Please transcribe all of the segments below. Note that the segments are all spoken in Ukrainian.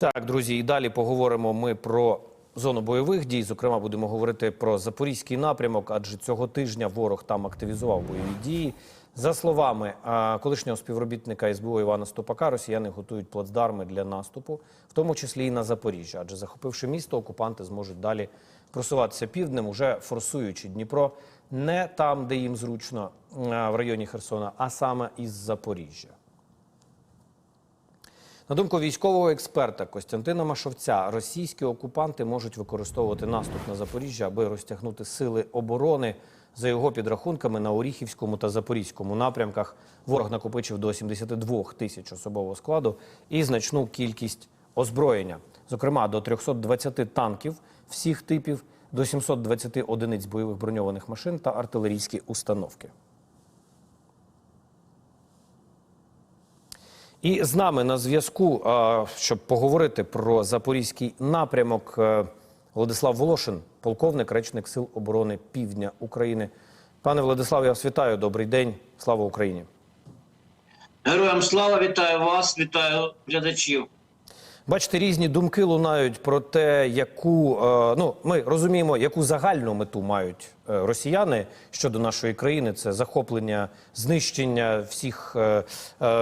Так, друзі, і далі поговоримо ми про зону бойових дій. Зокрема, будемо говорити про запорізький напрямок, адже цього тижня ворог там активізував бойові дії. За словами колишнього співробітника СБУ Івана Стопака, росіяни готують плацдарми для наступу, в тому числі і на Запоріжжя. Адже захопивши місто, окупанти зможуть далі просуватися півднем, уже форсуючи Дніпро не там, де їм зручно, в районі Херсона, а саме із Запоріжжя. На думку військового експерта Костянтина Машовця, російські окупанти можуть використовувати наступ на Запоріжжя, аби розтягнути сили оборони. За його підрахунками, на Оріхівському та Запорізькому напрямках ворог накопичив до 72 тисяч особового складу і значну кількість озброєння, зокрема до 320 танків всіх типів, до 720 одиниць бойових броньованих машин та артилерійські установки. І з нами на зв'язку, щоб поговорити про запорізький напрямок, е, Владислав Волошин, полковник, речник Сил оборони Півдня України. Пане Владиславе, я вас вітаю. Добрий день. Слава Україні. Героям слава вітаю вас, вітаю глядачів. Бачите, різні думки лунають про те, яку е, ну ми розуміємо, яку загальну мету мають е, росіяни щодо нашої країни. Це захоплення, знищення всіх, е,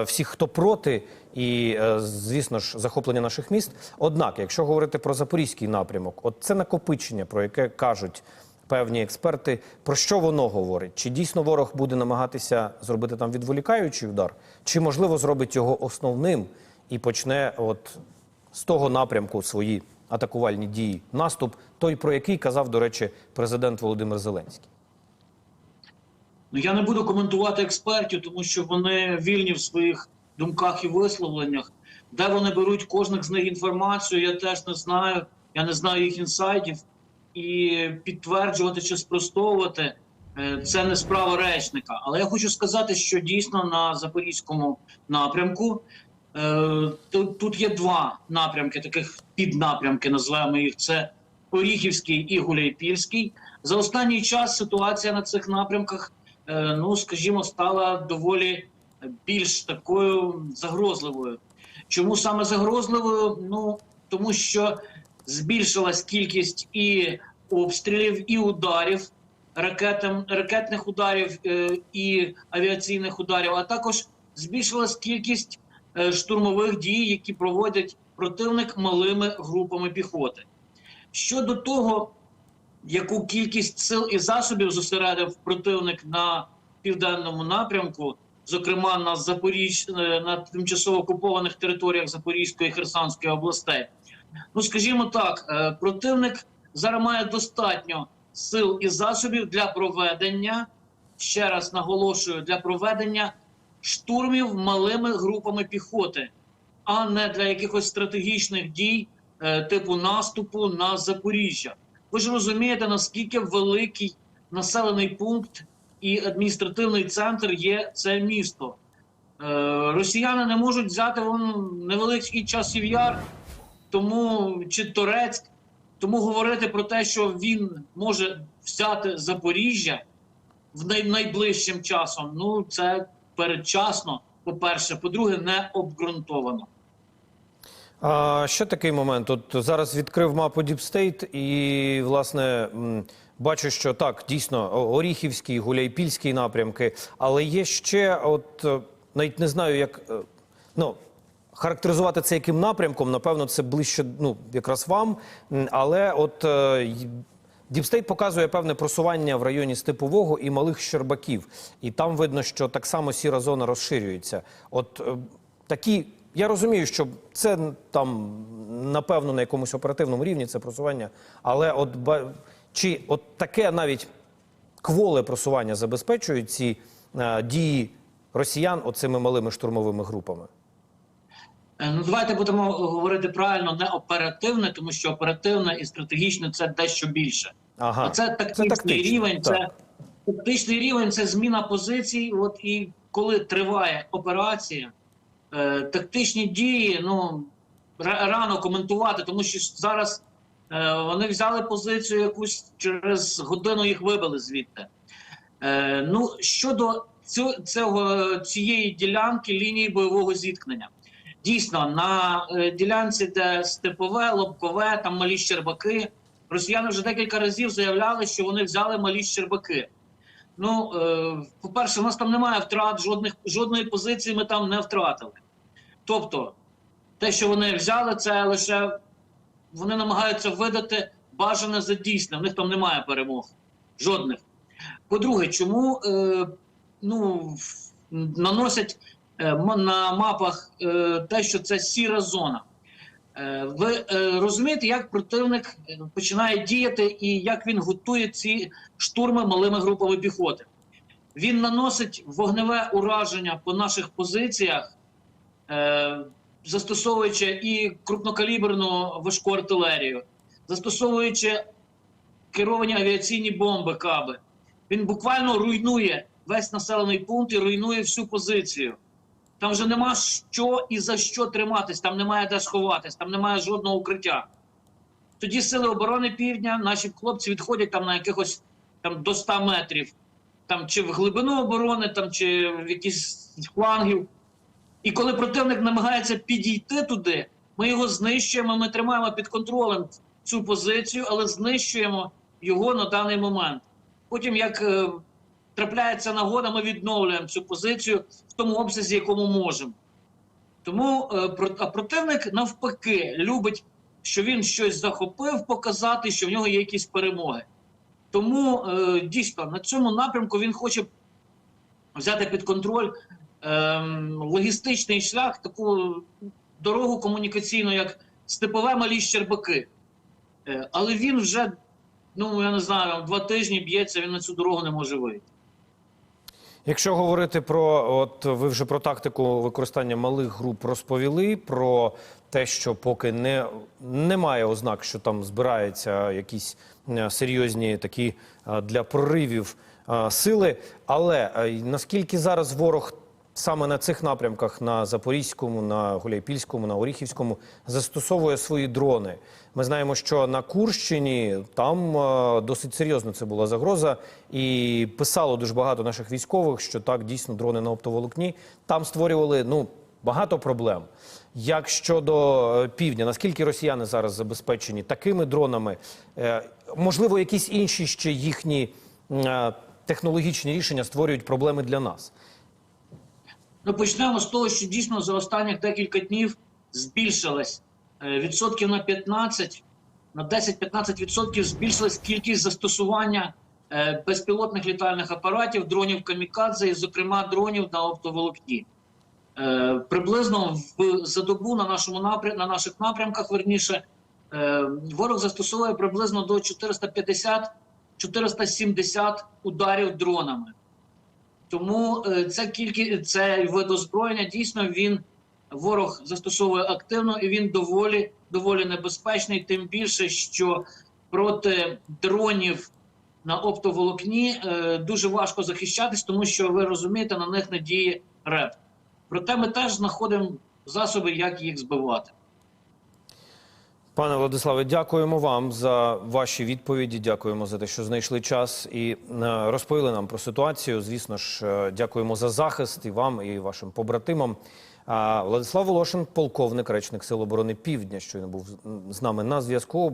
всіх, хто проти, і звісно ж, захоплення наших міст. Однак, якщо говорити про запорізький напрямок, от це накопичення, про яке кажуть. Певні експерти, про що воно говорить? Чи дійсно ворог буде намагатися зробити там відволікаючий удар, чи можливо зробить його основним і почне от з того напрямку свої атакувальні дії. Наступ, той, про який казав, до речі, президент Володимир Зеленський. Ну я не буду коментувати експертів, тому що вони вільні в своїх думках і висловленнях. Де вони беруть кожних з них інформацію, я теж не знаю. Я не знаю їх інсайдів. І підтверджувати чи спростовувати е, це не справа речника. Але я хочу сказати, що дійсно на запорізькому напрямку тут, тут є два напрямки, таких піднапрямки, називаємо їх. Це Оріхівський і Гуляйпільський. За останній час ситуація на цих напрямках, е, ну скажімо, стала доволі більш такою загрозливою. Чому саме загрозливою? Ну тому що збільшилась кількість і обстрілів, і ударів ракетам, ракетних ударів е, і авіаційних ударів, а також збільшилась кількість е, штурмових дій, які проводять противник малими групами піхоти. Щодо того, яку кількість сил і засобів зосередив противник на південному напрямку, зокрема на Запоріж... е, на тимчасово окупованих територіях Запорізької і Херсонської областей. Ну, скажімо так, е, противник зараз має достатньо сил і засобів для проведення, ще раз наголошую, для проведення штурмів малими групами піхоти, а не для якихось стратегічних дій е, типу наступу на Запоріжжя. Ви ж розумієте, наскільки великий населений пункт і адміністративний центр є це місто. Е, Росіяни не можуть взяти вон невеличкий часів яр, тому чи Торецьк, тому говорити про те, що він може взяти Запоріжжя в найближчим часом, ну це передчасно. По-перше, по-друге, не обґрунтовано. А ще такий момент. От зараз відкрив мапу State і, власне, бачу, що так, дійсно, Оріхівський, Гуляйпільський напрямки, але є ще, от е, навіть не знаю, як е, ну. Характеризувати це яким напрямком, напевно, це ближче, ну якраз вам. Але от е, Діпстейт показує певне просування в районі Степового і малих Щербаків. І там видно, що так само сіра зона розширюється. От е, такі, я розумію, що це там напевно на якомусь оперативному рівні це просування. Але от чи от таке навіть кволе просування забезпечують ці е, дії росіян оцими малими штурмовими групами? Е, Ну, давайте будемо говорити правильно, не оперативне, тому що оперативне і стратегічне це дещо більше. Ага, А це тактичний тактично, рівень, так. це тактичний рівень, це зміна позицій. От і коли триває операція, е, тактичні дії, ну рано коментувати, тому що зараз е, вони взяли позицію якусь через годину їх вибили звідти. Е, ну щодо цього, цього цієї ділянки лінії бойового зіткнення. Дійсно, на е, ділянці, де степове, лобкове, там малі щербаки, росіяни вже декілька разів заявляли, що вони взяли малі щербаки. Ну, е, по-перше, у нас там немає втрат, жодних, жодної позиції ми там не втратили. Тобто, те, що вони взяли, це лише вони намагаються видати бажане за дійсне. В них там немає перемог. Жодних. По-друге, чому е, ну, наносять е, на мапах е, те, що це сіра зона? Е, ви е, розумієте, як противник е, починає діяти і як він готує ці штурми малими групами піхоти? Він наносить вогневе ураження по наших позиціях, застосовуючи і крупнокаліберну важку артилерію, застосовуючи керовані авіаційні бомби каби. Він буквально руйнує весь населений пункт і руйнує всю позицію. Там вже нема що і за що триматись, там немає де сховатись, там немає жодного укриття. Тоді сили оборони півдня, наші хлопці відходять там на якихось там до 100 метрів, там чи в глибину оборони, там чи в якісь флангів. І коли противник намагається підійти туди, ми його знищуємо, ми тримаємо під контролем цю позицію, але знищуємо його на даний момент. Потім, як е, трапляється нагода, ми відновлюємо цю позицію в тому обсязі, якому можемо. Тому е, а противник навпаки любить, що він щось захопив, показати, що в нього є якісь перемоги. Тому е, дійсно на цьому напрямку він хоче взяти під контроль ем, логістичний шлях, таку дорогу комунікаційну, як степове малі Щербаки. Е, але він вже, ну я не знаю, два тижні б'ється, він на цю дорогу не може вийти. Якщо говорити про от ви вже про тактику використання малих груп розповіли про те, що поки не немає ознак, що там збираються якісь е, серйозні такі е, для проривів е, сили. Але наскільки зараз ворог саме на цих напрямках, на Запорізькому, на Гуляйпільському, на Оріхівському, застосовує свої дрони? Ми знаємо, що на Курщині там е, досить серйозно це була загроза, і писало дуже багато наших військових, що так дійсно дрони на оптоволокні там створювали ну багато проблем. Як щодо е, півдня, наскільки росіяни зараз забезпечені такими дронами? Е, Можливо, якісь інші ще їхні технологічні рішення створюють проблеми для нас. Ну, почнемо з того, що дійсно за останніх декілька днів збільшилась е, відсотків на 15, на 10-15 відсотків збільшилась кількість застосування е, безпілотних літальних апаратів, дронів камікадзе, і, зокрема, дронів на оптоволокні. Е, Приблизно в за добу на нашому напрям, на наших напрямках, верніше, ворог застосовує приблизно до 450-470 ударів дронами. Тому е, ця кількість це вид озброєння дійсно він ворог застосовує активно і він доволі доволі небезпечний. Тим більше, що проти дронів на оптоволокні е, дуже важко захищатись, тому що ви розумієте, на них не діє РЕП. Проте ми теж знаходимо засоби, як їх збивати. Пане Владиславе, дякуємо вам за ваші відповіді. Дякуємо за те, що знайшли час і е, розповіли нам про ситуацію. Звісно ж, е, дякуємо за захист і вам, і вашим побратимам. Владислав Волошин, полковник, речник Сил оборони Півдня, щойно був з- з нами на зв'язку.